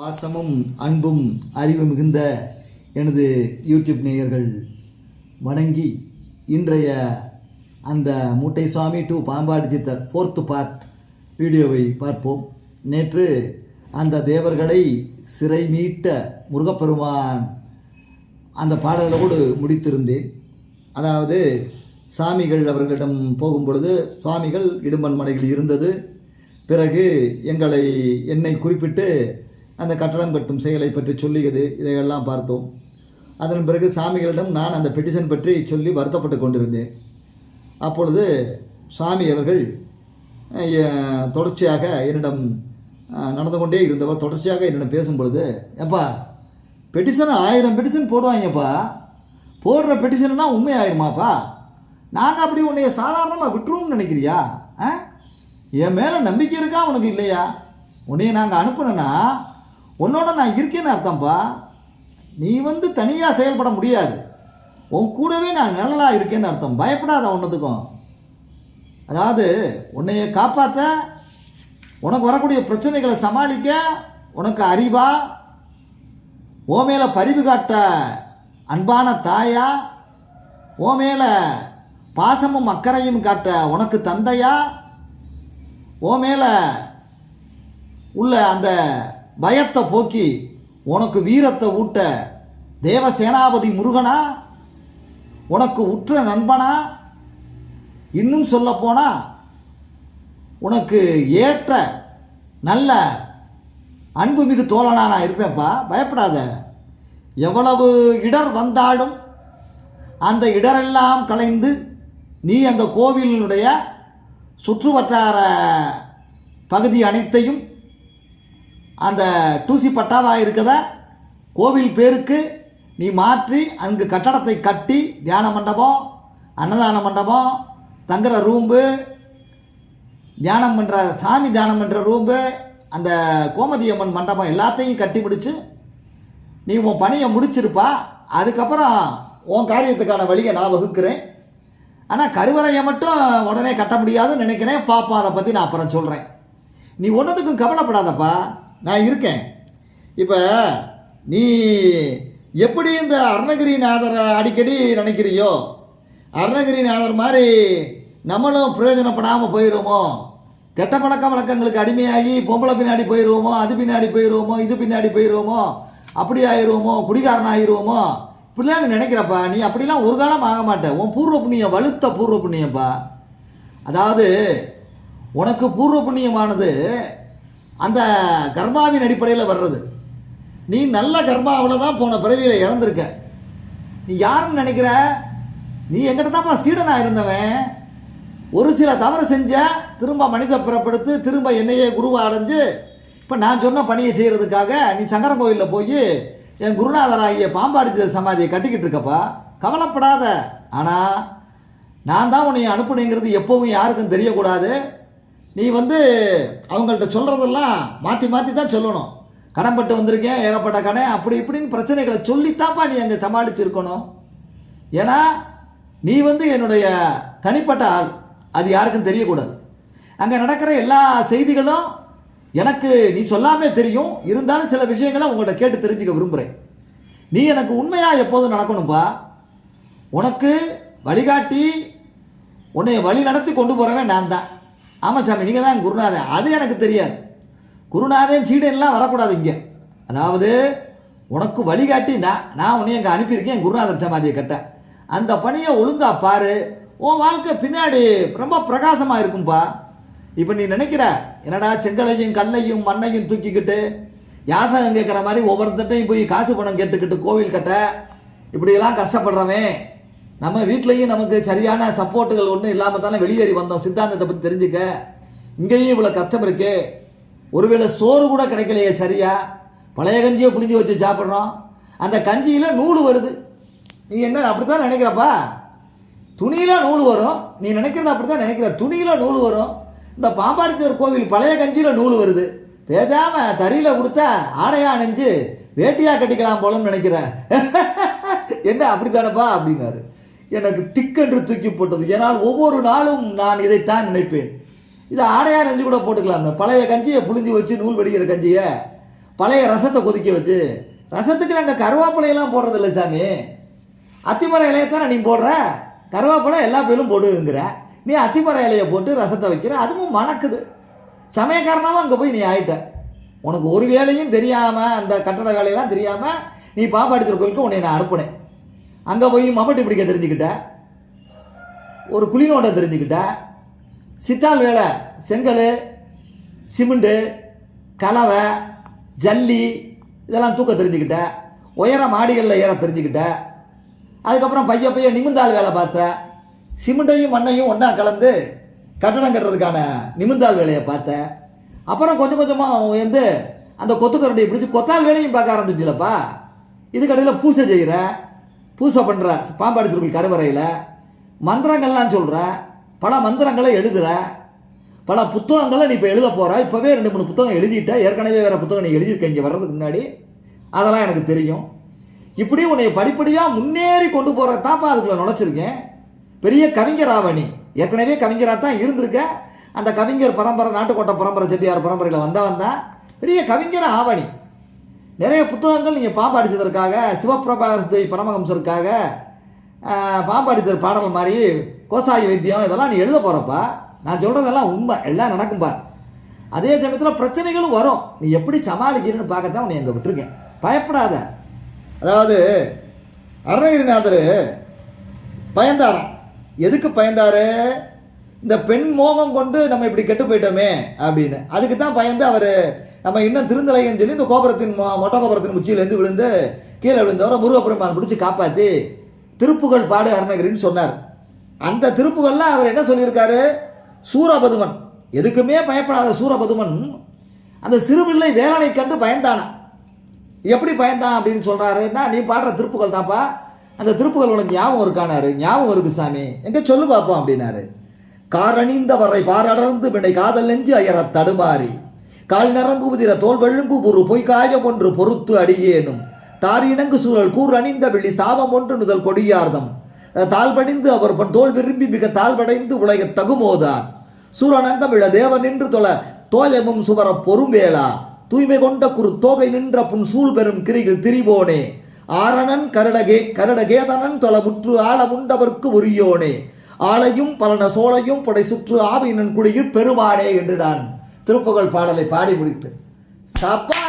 பாசமும் அன்பும் அறிவு மிகுந்த எனது யூடியூப் நேயர்கள் வணங்கி இன்றைய அந்த மூட்டை சுவாமி டு பாம்பாடு சித்தர் ஃபோர்த்து பார்ட் வீடியோவை பார்ப்போம். நேற்று அந்த தேவர்களை சிறை மீட்ட முருகப்பெருமான் அந்த பாடலோடு முடித்திருந்தேன். அதாவது சாமிகள் அவர்களிடம் போகும் பொழுது சுவாமிகள் இடும்பன் மலையில் இருந்தது. பிறகு எங்களை என்னை குறிப்பிட்டு அந்த கட்டடம் கட்டும் செயலை பற்றி சொல்லியது இதையெல்லாம் பார்த்தோம். அதன் பிறகு சாமிகளிடம் நான் அந்த பெட்டிஷன் பற்றி சொல்லி வருத்தப்பட்டு கொண்டிருந்தேன். அப்பொழுது சாமி அவர்கள் தொடர்ச்சியாக என்னிடம் நடந்து கொண்டே இருந்தவர் தொடர்ச்சியாக என்னிடம் பேசும் பொழுது எப்பா பெட்டிஷன் ஆயிரம் பெட்டிஷன் போடுவாங்கப்பா. போடுற பெட்டிஷன்னா உண்மை ஆயிருமாப்பா நாங்கள் அப்படி உன்னைய சாதாரணமாக விட்டுருவோம்னு நினைக்கிறியா? ஆ என் மேலே நம்பிக்கை இருக்கா உனக்கு இல்லையா? உன்னைய நாங்கள் அனுப்புனேன்னா உன்னோட நான் இருக்கேன்னு அர்த்தம்ப்பா நீ வந்து தனியாக செயல்பட முடியாது. உன் கூடவே நான் நிழலாக இருக்கேன்னு அர்த்தம். பயப்படாத ஒன்றதுக்கும் அதாவது உன்னைய காப்பாற்ற உனக்கு வரக்கூடிய பிரச்சனைகளை சமாளிக்க உனக்கு அறிவா ஓ மேலே பரிவு காட்ட அன்பான தாயா ஓ மேலே பாசமும் அக்கறையும் காட்ட உனக்கு தந்தையா ஓ மேலே உள்ள அந்த பயத்தை போக்கி உனக்கு வீரத்தை ஊட்ட தேவசேனாபதி முருகனா? உனக்கு உற்ற நண்பனா? இன்னும் சொல்லப்போனா உனக்கு ஏற்ற நல்ல அன்புமிகு தோழனா நான் இருப்பேன்ப்பா. பயப்படாத. எவ்வளவு இடர் வந்தாலும் அந்த இடரெல்லாம் கலைந்து நீ அந்த கோவிலினுடைய சுற்றுவட்டார பகுதி அனைத்தையும் அந்த டூசி பட்டாவாக இருக்கதா? கோவில் பேருக்கு நீ மாற்றி அங்கு கட்டடத்தை கட்டி தியான மண்டபம் அன்னதான மண்டபம் தங்குற ரூம்பு தியானம் பண்ணுற சாமி தியானம் பண்ணுற ரூம்பு அந்த கோமதி அம்மன் மண்டபம் எல்லாத்தையும் கட்டி முடிச்சு நீ உன் பணியை முடிச்சிருப்பா. அதுக்கப்புறம் உன் காரியத்துக்கான வழியை நான் வகுக்கிறேன். ஆனால் கருவறையை மட்டும் உடனே கட்ட முடியாதுன்னு நினைக்கிறேன். பாப்பா அதை பற்றி நான் அப்புறம் சொல்கிறேன் நீ ஒன்றதுக்கும் கவலைப்படாதப்பா. நான் இருக்கேன். இப்போ நீ எப்படி இந்த அருணகிரிநாதரை அடிக்கடி நினைக்கிறியோ? அருணகிரிநாதர் மாதிரி நம்மளும் பிரயோஜனப்படாமல் போயிடுவோமோ கெட்ட பழக்க வழக்கங்களுக்கு அடிமையாகி பொம்பளை பின்னாடி போயிடுவோமோ அது பின்னாடி போயிடுவோமோ இது பின்னாடி போயிடுவோமோ அப்படி ஆயிடுவோமோ குடிகாரன் ஆயிடுவோமோ இப்படிலாம் நீ நினைக்கிறப்பா நீ அப்படிலாம் ஒரு காலம் ஆக மாட்டேன் உன் பூர்வ புண்ணியம் வலுத்த பூர்வ புண்ணியம்ப்பா அதாவது உனக்கு பூர்வ புண்ணியமானது அந்த கர்மாவின் அடிப்படையில் வர்றது. நீ நல்ல கர்மாவில் தான் போன பிறவியில் இறந்துருக்க. நீ யாருன்னு நினைக்கிற? நீ எங்கிட்ட தான்ப்பா சீடனாக இருந்தவன். ஒரு சில தவறு செஞ்ச திரும்ப மனித பிறப்படுத்து திரும்ப என்னையே குருவை அடைஞ்சு இப்போ நான் சொன்ன பணியை செய்கிறதுக்காக நீ சங்கரன் கோயிலில் போய் என் குருநாதராகிய பாம்பாடித்த சமாதியை கட்டிக்கிட்டு இருக்கப்பா. கவலைப்படாத. ஆனால் நான் தான் உன்னை அனுப்புனேங்கிறது எப்போவும் யாருக்கும் தெரியக்கூடாது. நீ வந்து அவங்கள்ட்ட சொல்கிறதெல்லாம் மாற்றி மாற்றி தான் சொல்லணும். கடன்பட்டு வந்திருக்கேன் ஏகப்பட்ட கடன் அப்படி இப்படின்னு பிரச்சனைகளை சொல்லித்தான்ப்பா நீ அங்கே சமாளிச்சிருக்கணும். ஏன்னா நீ வந்து என்னுடைய தனிப்பட்ட ஆள். அது யாருக்கும் தெரியக்கூடாது. அங்கே நடக்கிற எல்லா செய்திகளும் எனக்கு நீ சொல்லாமே தெரியும். இருந்தாலும் சில விஷயங்களை உங்கள்கிட்ட கேட்டு தெரிஞ்சுக்க விரும்புகிறேன் நீ எனக்கு உண்மையாக எப்போதும் நடக்கணும்ப்பா உனக்கு வழிகாட்டி உன்னை வழி நடத்தி கொண்டு போகிறவன் நான் தான். ஆமாம் சாமி நீங்கள் தான் குருநாதன். அது எனக்கு தெரியாது. குருநாதன் சீடன்லாம் வரக்கூடாது இங்கே. அதாவது உனக்கு வழிகாட்டி நான் நான் உன்னை அங்கே அனுப்பியிருக்கேன் என் சமாதியை கட்ட. அந்த பணியை ஒழுங்கா பாரு. உன் வாழ்க்கை பின்னாடி ரொம்ப பிரகாசமாக இருக்கும்பா. இப்போ நீ நினைக்கிற என்னடா செங்கலையும் கல்லையும் மண்ணையும் தூக்கிக்கிட்டு யாசகம் கேட்குற மாதிரி ஒவ்வொருத்தட்டையும் போய் காசு பணம் கேட்டுக்கிட்டு கோவில் கட்ட. இப்படியெல்லாம் கஷ்டப்படுறவன். நம்ம வீட்லேயும் நமக்கு சரியான சப்போர்ட்டுகள் ஒன்றும் இல்லாமல் தானே வெளியேறி வந்தோம். சித்தாந்தத்தை பற்றி தெரிஞ்சுக்க. இங்கேயும் இவ்வளோ கஷ்டம் இருக்கே. ஒருவேளை சோறு கூட கிடைக்கலையே சரியா? பழைய கஞ்சியை புளிஞ்சு வச்சு சாப்பிட்றோம். அந்த கஞ்சியில் நூல் வருது. நீ என்ன அப்படி தான் நினைக்கிறப்பா? துணியில் நூல் வரும். நீ நினைக்கிறது அப்படி தான் நினைக்கிற. துணியில் நூல் வரும். இந்த பாம்பாடித்தர் கோவில் பழைய கஞ்சியில் நூல் வருது. பேசாமல் தறியில் கொடுத்தா ஆடையாக அணைஞ்சு வேட்டியாக கட்டிக்கலாம் போலன்னு நினைக்கிறேன் என்ன அப்படித்தானப்பா? அப்படின்னாரு. எனக்கு திக்கென்று தூக்கி போட்டது. ஏனால் ஒவ்வொரு நாளும் நான் இதைத்தான் நினைப்பேன். இதை ஆடையாக நெஞ்சு கூட போட்டுக்கலாம். பழைய கஞ்சியை புழிஞ்சு வச்சு நூல் வெடிக்கிற கஞ்சியை பழைய ரசத்தை கொதிக்க வச்சு ரசத்துக்கு நாங்கள் கருவேப்பிலையெல்லாம் போடுறது இல்லை சாமி. அத்திமர இலையத்தானே நீ போடுற? கருவேப்பிலை எல்லா பேரும் போடுங்கிற. நீ அத்திமர இலையை போட்டு ரசத்தை வைக்கிற. அதுவும் மணக்குது. சமயக்காரனாவும் அங்கே போய் நீ ஆயிட்ட. உனக்கு ஒரு வேலையும் தெரியாமல் அந்த கட்டட வேலையெல்லாம் தெரியாமல் நீ பாப்பாடுத்துற கோயிலுக்கு உன்னை நான் அனுப்புனேன். அங்கே போய் மம்பட்டி பிடிக்க தெரிஞ்சுக்கிட்ட. ஒரு குழிநோட்டை தெரிஞ்சுக்கிட்ட. சித்தால் வேலை செங்கல் சிமெண்ட்டு கலவை ஜல்லி இதெல்லாம் தூக்க தெரிஞ்சுக்கிட்ட. உயர மாடிகளில் ஏற தெரிஞ்சுக்கிட்ட. அதுக்கப்புறம் பைய பைய நிமிந்தால் வேலை பார்த்தேன் சிமெண்ட்டையும் மண்ணையும் ஒன்றா கலந்து கட்டடம் கட்டுறதுக்கான நிமிந்தால் வேலையை பார்த்தேன் அப்புறம் கொஞ்சம் கொஞ்சமாக வந்து அந்த கொத்துக்கரண்டியை பிடிச்சி கொத்தால் வேலையும் பார்க்க ஆரம்பிச்சிட்டலப்பா. இதுக்கடையில் பூசை செய்கிறேன் பூசை பண்ணுற பாம்பாடி திருக்கோயில் கருவறையில் மந்திரங்கள்லாம் சொல்கிற பல மந்திரங்களை எழுதுகிற பல புத்தகங்களை நீ இப்போ எழுத போகிற இப்போவே ரெண்டு மூணு புத்தகம் எழுதிட்ட. ஏற்கனவே வேறு புத்தகம் நீ எழுதியிருக்க இங்கே வர்றதுக்கு முன்னாடி. அதெல்லாம் எனக்கு தெரியும். இப்படி உன்னை படிப்படியாக முன்னேறி கொண்டு போகிறது தான்ப்பா அதுக்குள்ளே நுழைச்சிருக்கேன். பெரிய கவிஞர் ஆவணி ஏற்கனவே கவிஞராக தான் இருந்திருக்க. அந்த கவிஞர் பரம்பரை நாட்டுக்கோட்டை பரம்பரை செட்டியார் பரம்பரையில் வந்தவன் தான். பெரிய கவிஞர் ஆவணி நிறைய புத்தகங்கள் நீங்கள் பாம்பு அடித்ததற்காக சிவபிரபாகரத்துவை பரமஹம்சருக்காக ஆஹ், பாம்பு அடித்தர் பாடல் மாதிரி கோசாயி வைத்தியம் இதெல்லாம் நீ எழுத போகிறப்பா நான் சொல்கிறதெல்லாம் உண்மை. எல்லாம் நடக்கும்பா அதே சமயத்தில் பிரச்சனைகளும் வரும். நீ எப்படி சமாளிக்கிறன்னு பார்க்கத்தான் உன்னை அங்கே விட்டுருக்கேன். பயப்படாத. அதாவது அருணகிரிநாதர் பயந்தாராம். எதுக்கு பயந்தார்? இந்த பெண் மோகம் கொண்டு நம்ம இப்படி கெட்டு போயிட்டோமே அப்படின்னு. அதுக்கு தான் பயந்து அவர் நம்ம இன்னும் திருந்தலைன்னு சொல்லி இந்த கோபுரத்தின் மொட்டை கோபுரத்தின் உச்சியிலேருந்து விழுந்து கீழே விழுந்தவரை முருகப்பெருமான் பிடிச்சி காப்பாற்றி திருப்புகழ் பாடு அருணகிரின்னு சொன்னார். அந்த திருப்புகள்லாம் அவர் என்ன சொல்லியிருக்காரு? சூரபதுமன். எதுக்குமே பயப்படாத சூரபதுமன். அந்த சிறுபிள்ளை வேலனை கண்டு பயந்தானான் எப்படி பயந்தான் அப்படின்னு சொல்கிறாருன்னா நீ பாடுற திருப்புகள் தான்ப்பா. அந்த திருப்புகள் உனக்கு ஞாபகம் இருக்கானாரு ஞாபகம் இருக்கு சாமி. எங்கே சொல்லு பார்ப்போம் அப்படின்னாரு. காரணிந்தவரை பாரடர்ந்து பிணை காதல் நெஞ்சு அயர தடுமாறி. கால் நரம்பு உதிர தோல் வெழும்பு புறு பொய்காயம் ஒன்று பொறுத்து அடியேனும். தாரினங்கு சூழல் கூர் அணிந்த வெள்ளி சாபம் ஒன்று முதல் கொடியார்தம். தாழ்படிந்து அவர் பன் தோல் விரும்பி மிக தாழ்வடைந்து உலக தகுமோதான் சூரனங்கம் தேவன் நின்று தொல தோயமும் சுவர பொறும்பேளா தூய்மை கொண்ட குரு தோகை நின்ற புன் சூழ் பெறும் கிரிகள் திரிபோனே. ஆரணன் கரடகே கரடகேதனன் தொல முற்று ஆலமுண்டவர்க்கு உரியோனே. ஆளையும் பலன சோலையும் படை சுற்று ஆவினன் குடியில் பெருமானே என்றுடான் திருப்புகழ் பாடலை பாடி முடித்து சப்பா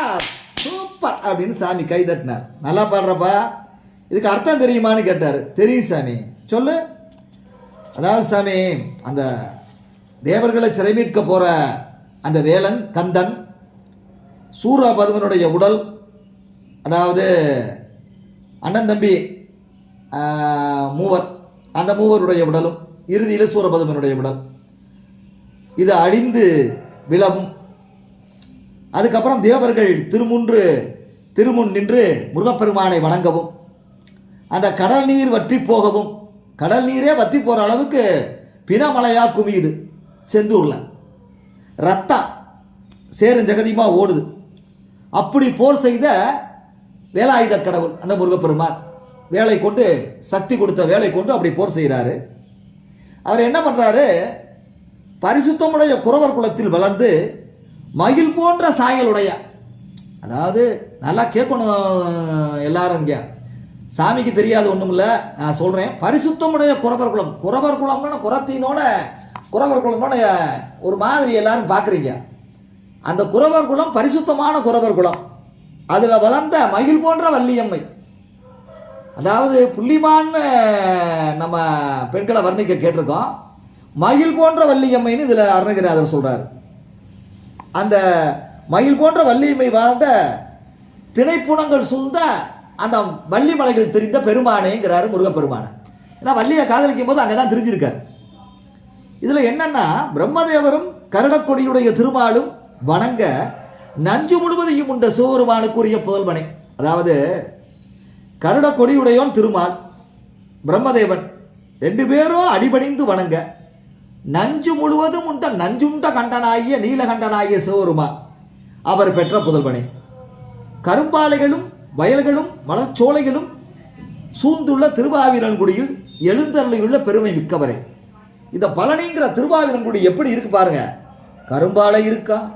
சூப்பர் அப்படின்னு சாமி கை தட்டினார். நல்லா பாடுறப்பா. இதுக்கு அர்த்தம் தெரியுமான்னு கேட்டார். தெரியும் சாமி. சொல்லு. அதாவது சாமி அந்த தேவர்களை சிறை மீட்க போகிற அந்த வேலன் கந்தன் சூரபதுமனுடைய உடல் அதாவது அண்ணன் தம்பி மூவர் அந்த மூவருடைய உடலும் இறுதியில் சூரபதுமனுடைய உடல். இது அழிந்து விழவும் அதுக்கப்புறம் தேவர்கள் திருமுன்று திருமுன் நின்று முருகப்பெருமானை வணங்கவும் அந்த கடல் நீர் வற்றி போகவும் கடல் நீரே வற்றி போகிற அளவுக்கு பிணமலையாக குமியுது செந்தூரில். ரத்தம் சேரும் ஜெகதியமாக ஓடுது. அப்படி போர் செய்த வேலாயுத கடவுள் அந்த முருகப்பெருமான் வேலை கொண்டு சக்தி கொடுத்த வேலை கொண்டு அப்படி போர் செய்கிறாரு அவர் என்ன பண்ணுறாரு பரிசுத்தமுடைய குறவர் குலத்தில் வளர்ந்து மகிழ் போன்ற சாயலுடைய அதாவது நல்லா கேட்கணும் எல்லாரும் இங்கே. சாமிக்கு தெரியாது ஒன்றும் இல்லை. நான் சொல்கிறேன் பரிசுத்தமுடைய குறவர் குலம். குறவர் குலம்னா குரத்தினோட குறவர் குலம்னோட ஒரு மாதிரி எல்லாரும் பார்க்குறீங்க. அந்த குறவர் குலம் பரிசுத்தமான குறவர் குலம். அதில் வளர்ந்த மகிழ் போன்ற வள்ளியம்மை. அதாவது புள்ளிமான்னு நம்ம பெண்களை வர்ணிக்க கேட்டிருக்கோம். மயில் போன்ற வள்ளியம்மைன்னு இதில் அருணகிரிநாதர் சொல்கிறார் அந்த மயில் போன்ற வள்ளியம்மை வாழ்ந்த திணைப்புணங்கள் சூழ்ந்த அந்த வள்ளி மலைகள் தெரிந்த பெருமானேங்கிறாரு முருகப்பெருமானை ஏன்னா வள்ளியை காதலிக்கும் போது அங்கே தான் தெரிஞ்சிருக்கார். இதில் என்னன்னா பிரம்மதேவரும் கருடக்கொடியுடைய திருமாலும் வணங்க நஞ்சு முழுவதையும் உண்ட சிவபெருமானுக்குரிய புதல்வனை அதாவது கருடக்கொடியுடையோன் திருமால் பிரம்மதேவன் ரெண்டு பேரும் அடிபணிந்து வணங்க நஞ்சு முழுவதும் உண்ட நஞ்சுண்ட கண்டனாகிய நீலகண்டனாகிய சிவபெருமான். அவர் பெற்ற புதல்வனே. கரும்பாலைகளும் வயல்களும் மலர்ச்சோலைகளும் சூழ்ந்துள்ள திருவாவிரன்குடியில் எழுந்தருளியுள்ள பெருமை மிக்கவரே. இந்த பழனிங்கிற திருவாவிரன்குடி எப்படி இருக்கு பாருங்க. கரும்பாலை இருக்கா?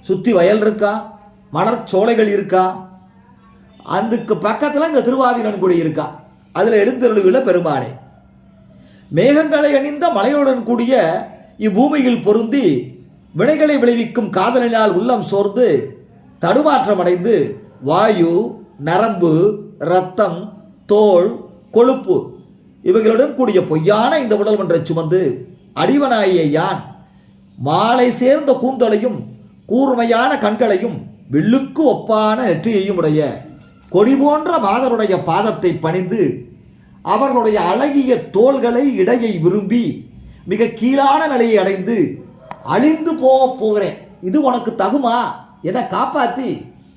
சுற்றி வயல் இருக்கா? மலர்ச்சோலைகள் இருக்கா? அதுக்கு பக்கத்தில் இந்த திருவாவிரன்குடி இருக்கா? அதில் எழுந்தருளியுள்ள பெருமானே. மேகங்களை அணிந்த மலையுடன் கூடிய இப்பூமியில் பொருந்தி வினைகளை விளைவிக்கும் காதலினால் உள்ளம் சோர்ந்து தடுமாற்றமடைந்து வாயு நரம்பு இரத்தம் தோல் கொழுப்பு இவைகளுடன் கூடிய பொய்யான இந்த உடல் ஒன்றை சுமந்து அடிவனாகிய யான் மாலை சேர்ந்த கூந்தலையும் கூர்மையான கண்களையும் வில்லுக்கு ஒப்பான நெற்றியையும் உடைய கொடி போன்ற மாதருடைய பாதத்தை பணிந்து அவர்களுடைய அழகிய தோள்களை இடையை விரும்பி மிக கீழான நிலையை அடைந்து அழிந்து போக போகிறேன். இது உனக்கு தகுமா? என்னை காப்பாற்றி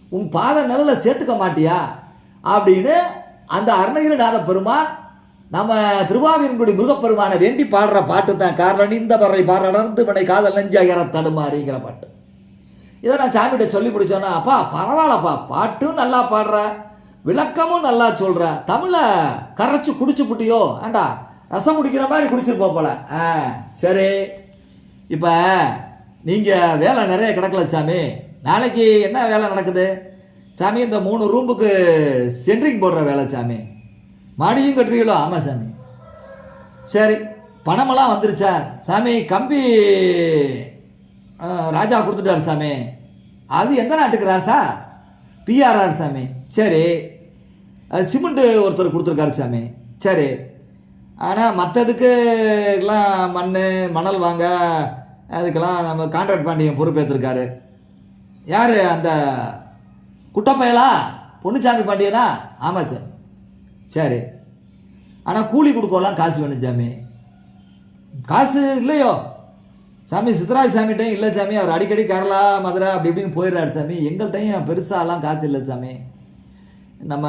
உன் பாத நிழல சேர்த்துக்க மாட்டியா? அப்படின்னு அந்த அருணகிரிநாத பெருமான் நம்ம திருவாவின்குடி முருகப்பெருமானை வேண்டி பாடுற பாட்டு தான் காரணணிந்த பறவை பாடலர்ந்து வினை காதல் நெஞ்சகர தடுமாறிங்கிற பாட்டு. இதை நான் சாமிகிட்ட சொல்லி பிடிச்சோன்னா அப்பா பரவாயில்லப்பா பாட்டும் நல்லா பாடுற. விளக்கமும் நல்லா சொல்கிற தமிழை கரைச்சி குடிச்சு புட்டியோ ஏண்டா ரசம் குடிக்கிற மாதிரி குடிச்சிருப்போ போல. ஆ சரி. இப்போ நீங்கள் வேலை நிறைய கிடக்கல சாமி. நாளைக்கு என்ன வேலை நடக்குது? சாமி இந்த மூணு ரூமுக்கு சென்ட்ரிங் போடுற வேலை சாமி. மாடியும் கட்டுறீங்களோ? ஆமாம் சாமி. சரி பணமெல்லாம் வந்துருச்சா? சாமி கம்பி ராஜா கொடுத்துட்டாரு சாமி. அது எந்த நாட்டுக்கு ராசா? பிஆர்ஆர் சாமி. சரி. சிமெண்ட்டு ஒருத்தர் கொடுத்துருக்காரு சாமி. சரி. ஆனால் மற்றதுக்குலாம் மண் மணல் வாங்க அதுக்கெல்லாம் நம்ம கான்ட்ராக்ட் பாண்டியன் பொறுப்பேற்றிருக்காரு யார் அந்த குட்டப்பையலா பொன்னுச்சாமி பாண்டியனா? ஆமாம் சாமி. சரி. ஆனால் கூலி கொடுக்கலாம் காசு வேணும் சாமி. காசு இல்லையோ? சாமி சித்தராஜ் சாமிகிட்டையும் இல்லை சாமி. அவர் அடிக்கடி கேரளா மதுரை அப்படி இப்படின்னு போயிடுறாரு சாமி. எங்கள்கிட்டையும் பெருசாலாம் காசு இல்லை சாமி. நம்ம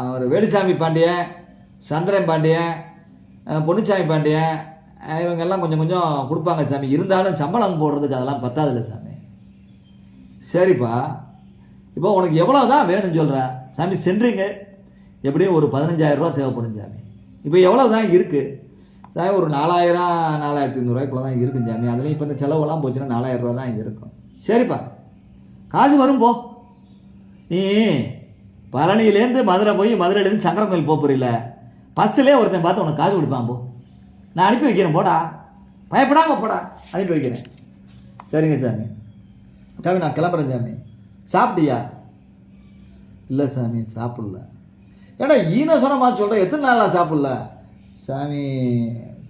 அவர் வேலுச்சாமி பாண்டியன் சந்திரன் பாண்டியன் அஹ், பொன்னுச்சாமி பாண்டியன் இவங்கெல்லாம் கொஞ்சம் கொஞ்சம் கொடுப்பாங்க சாமி. இருந்தாலும் சம்பளம் போடுறதுக்கு அதெல்லாம் பத்தாதில்ல சாமி. சரிப்பா. இப்போ உனக்கு எவ்வளோ தான் வேணும்னு சொல்கிறேன் சாமி சென்றீங்க. எப்படியும் ஒரு 15000 தேவைப்படும் சாமி. இப்போ எவ்வளோ தான் இருக்குது சாமி ஒரு நாலாயிரம் நாலாயிரத்தி ஐநூறுரூவாய்க்குள்ள தான் இருக்கும் சாமி. அதுலேயும் இப்போ இந்த செலவெல்லாம் போச்சுன்னா நாலாயிரம் தான் இங்கே இருக்கும். சரிப்பா. காசு வரும் போ. நீ பழனியிலேருந்து மதுரை போய் மதுரையிலேருந்து சங்கரன் கோயில் போக போறில்ல? பஸ்ஸிலே ஒருத்தன் பார்த்து உனக்கு காசு கொடுப்பான் போ. நான் அனுப்பி வைக்கிறேன் போடா. பயப்படாமல் போடா. அனுப்பி வைக்கிறேன். சரிங்க சாமி. சாமி நான் கிளம்புறேன் சாமி. சாப்பிட்டியா? இல்லை சாமி சாப்பிடல. ஏடா ஈன சொன்னமா சொல்கிறேன் எத்தனை நாளாக சாப்பிடல? சாமி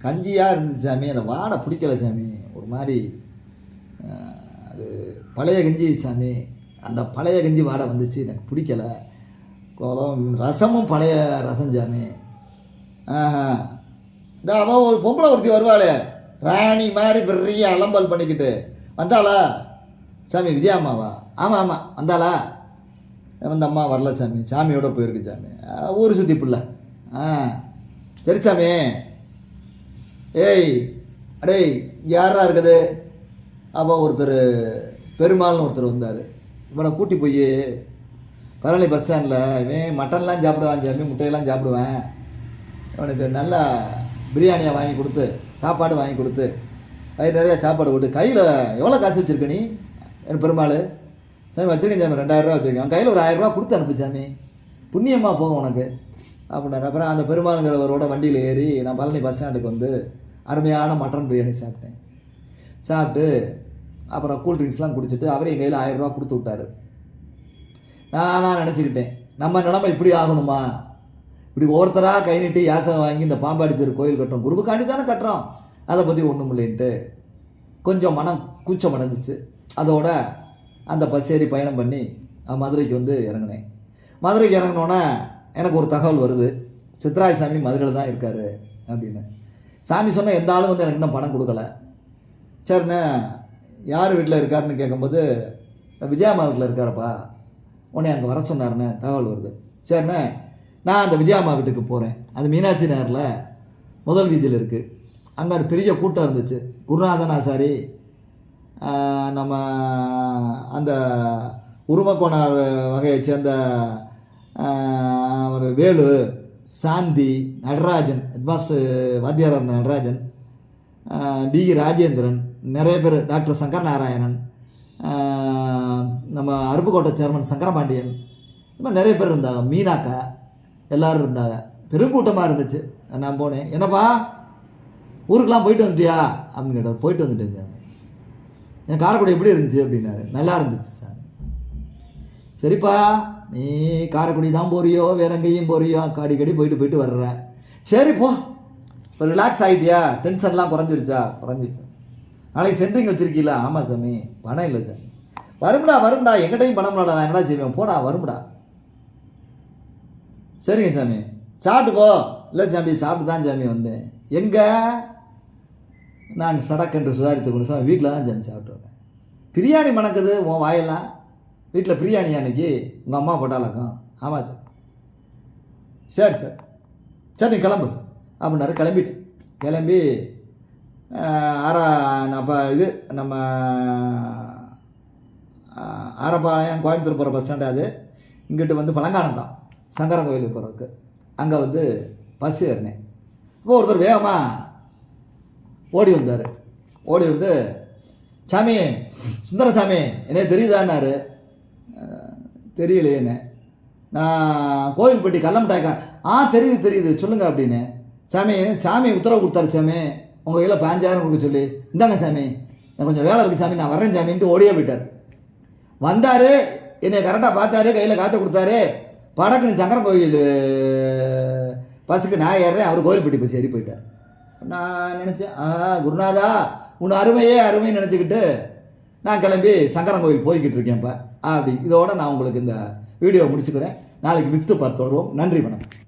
கஞ்சியாக இருந்துச்சு சாமி. அந்த வாடை பிடிக்கல சாமி. ஒரு மாதிரி அது பழைய கஞ்சி சாமி. அந்த பழைய கஞ்சி வாடை வந்துச்சு எனக்கு பிடிக்கல. கோலம் ரசமும் பழைய ரசம் சாமி இந்த அவன் ஒரு பொம்பளை ஒருத்தி வருவாளே. ராணி மாதிரி பெரிய அலம்பல் பண்ணிக்கிட்டு. வந்தாளா? சாமி விஜயாம்மாவா ஆமாம் ஆமாம் வந்தாளா? அந்த அம்மா வரல சாமி. சாமியோட போயிருக்கு சாமி. ஊர் சுற்றி பிள்ளை. ஆ. சரி சாமி. ஏய் அடேய் யாரா இருக்குது? அப்போ ஒருத்தர் பெருமாள்னு ஒருத்தர் வந்தார். இவனை கூட்டி போய் பழனி பஸ் ஸ்டாண்டில் இவன் மட்டன்லாம் சாப்பிடுவான் சாமி முட்டையெல்லாம் சாப்பிடுவேன். இவனுக்கு நல்லா பிரியாணியை வாங்கி கொடுத்து சாப்பாடு வாங்கி கொடுத்து வயிறு நிறையா சாப்பாடு போட்டு கையில் எவ்வளோ காசு வச்சுருக்க நீ? என் பெருமாள். சாமி வச்சுருக்கேன் சாமி ரெண்டாயிரரூவா வச்சுருக்கேன். அவன் கையில் ஒரு ஆயிரரூவா கொடுத்து அனுப்பு சாமி. புண்ணியமாக போகும் உனக்கு அப்படின்னாரு. அப்புறம் அந்த பெருமாளுங்கிறவரோட வண்டியில் ஏறி நான் பழனி பஸ் ஸ்டாண்டுக்கு வந்து அருமையான மட்டன் பிரியாணி சாப்பிட்டேன். சாப்பிட்டு அப்புறம் கூல் ட்ரிங்க்ஸ்லாம் குடிச்சிட்டு அவரே என் கையில் ஆயிரரூவா கொடுத்து விட்டாரு. நான் நான் நினச்சிக்கிட்டேன் நம்ம நிலமை இப்படி ஆகணுமா? இப்படி ஒவ்வொருத்தராக கை நீட்டி யாசகம் வாங்கி இந்த பாம்பாடி தெரு கோயில் கட்டுறோம் குருவுக்காண்டி தானே கட்டுறோம். அதை பற்றி ஒன்றும் இல்லைன்ட்டு கொஞ்சம் மனம் கூச்சம் அடைஞ்சிச்சு. அதோட அந்த பஸ் ஏறி பயணம் பண்ணி மதுரைக்கு வந்து இறங்கினேன். மதுரைக்கு இறங்கினோன்னே எனக்கு ஒரு தகவல் வருது. சித்ராய சாமி மதுரையில் தான் இருக்கார் அப்படின்னு. சாமி சொன்னால் எந்த ஆளும் வந்து எனக்கு இன்னும் பணம் கொடுக்கல. சரிண்ணே யார் வீட்டில் இருக்காருன்னு கேட்கும்போது விஜயாமா வீட்டில் இருக்காரப்பா. உன்னை அங்கே வர சொன்னாருண்ணே தகவல் வருது. சரிண்ணே நான் அந்த விஜயாமா வீட்டுக்கு போகிறேன் அது மீனாட்சி நகரில் முதல் வீதியில் இருக்குது அங்கே ஒரு பெரிய கூட்டம் இருந்துச்சு. குருநாதன் ஆசாரி நம்ம அந்த உருமக்கோணார் வகையை சேர்ந்த ஒரு வேலு சாந்தி நடராஜன் ஹெட்மாஸ்டர் வாத்தியாராக இருந்த நடராஜன் டி. ராஜேந்திரன் நிறைய பேர் டாக்டர் சங்கர் நாராயணன் நம்ம அருப்புக்கோட்டை சேர்மன் சங்கரபாண்டியன் இந்த மாதிரி நிறைய பேர் இருந்தாங்க. மீனாக்கா எல்லோரும் இருந்தாங்க. பெருங்கூட்டமாக இருந்துச்சு. நான் போனேன். என்னப்பா ஊருக்கெலாம் போயிட்டு வந்துட்டியா? அப்படின்னு கேட்டார். போயிட்டு வந்துட்டேன் சாமி என் காரைக்குடி எப்படி இருந்துச்சு? அப்படின்னாரு. நல்லா இருந்துச்சு சாமி சரிப்பா நீ காரைக்குடி தான் போறியோ? வேற எங்கேயும் போறியோ? அடிக்கடி போயிட்டு போயிட்டு வர்ற. சரி போ. இப்போ ரிலாக்ஸ் ஆகிட்டியா டென்ஷன்லாம் குறைஞ்சிருச்சா? குறைஞ்சிருச்சு. நாளைக்கு சென்ட்ரிங் வச்சிருக்கீங்களா? ஆமாம் சாமி. பணம் இல்லை சாமி. வரும்டா வரும்டா. எங்கிட்டையும் பணம் இல்லாடா. நான் என்னடா செய்வேன்? போடா வரும்டா. சரிங்க சாமி. சாப்பிட்டு போ. இல்லை சாமி சாப்பிட்டு தான் சாமி வந்தேன். எங்கே? நான் சடக்கென்று சுதாரித்து கொண்டு சாமி வீட்டில் தான் சாமி சாப்பிட்டு வரேன் பிரியாணி மணக்குது உன் வாயெல்லாம். வீட்டில் பிரியாணி அன்னைக்கு உங்கள் அம்மா போட்டாலாக்கும் ஆமாம் சார் சரி சார். சரி நீ கிளம்பு. அப்படின்னாரு கிளம்பிட்டேன். கிளம்பி ஆரா நம்ம இது நம்ம ஆரப்பாளையம் கோயம்புத்தூர் போகிற பஸ் ஸ்டாண்டு அது. இங்கிட்டு வந்து பழங்காலம் தான் சங்கரன் கோயிலுக்கு போகிறதுக்கு அங்கே வந்து பஸ் ஏறினேன் இப்போ ஒருத்தர் வேகமாக ஓடி வந்தார். ஓடி வந்து சாமி சுந்தரசாமி என்ன தெரியுதான்னாரு. தெரியலையேன்னு நான் கோவில்பட்டி கல்லமிட்டாய்க்கா ஆ தெரியுது தெரியுது சொல்லுங்கள் அப்படின்னு. சாமி சாமி உத்தரவு கொடுத்தாரு சாமி. உங்கள் கையில் பதினஞ்சாயிரம் கொடுக்க சொல்லி. இந்தாங்க சாமி. நான் கொஞ்சம் வேலை இருக்குது சாமி. நான் வரேன் சாமின்ட்டு ஓடியே போயிட்டார். வந்தார். என்னை கரெக்டாக பார்த்தாரு. கையில் காற்ற கொடுத்தாரு. படக்குன்னு சங்கரன் கோயில் பஸ்ஸுக்கு நான் ஏறுறேன். அவர் கோயில்பட்டி பஸ் ஏறி போயிட்டார். நான் நினச்சேன் ஆ குருநாதா உன் அருமையே அருமைன்னு நினச்சிக்கிட்டு நான் கிளம்பி சங்கரன் கோயில் போய்கிட்டு இருக்கேன்ப்பா. அப்படி. இதோட நான் உங்களுக்கு இந்த வீடியோ முடிச்சுக்கிறேன். நாளைக்கு ஃபிஃப்த்து பார்த்து தொடர்வோம். நன்றி வணக்கம்.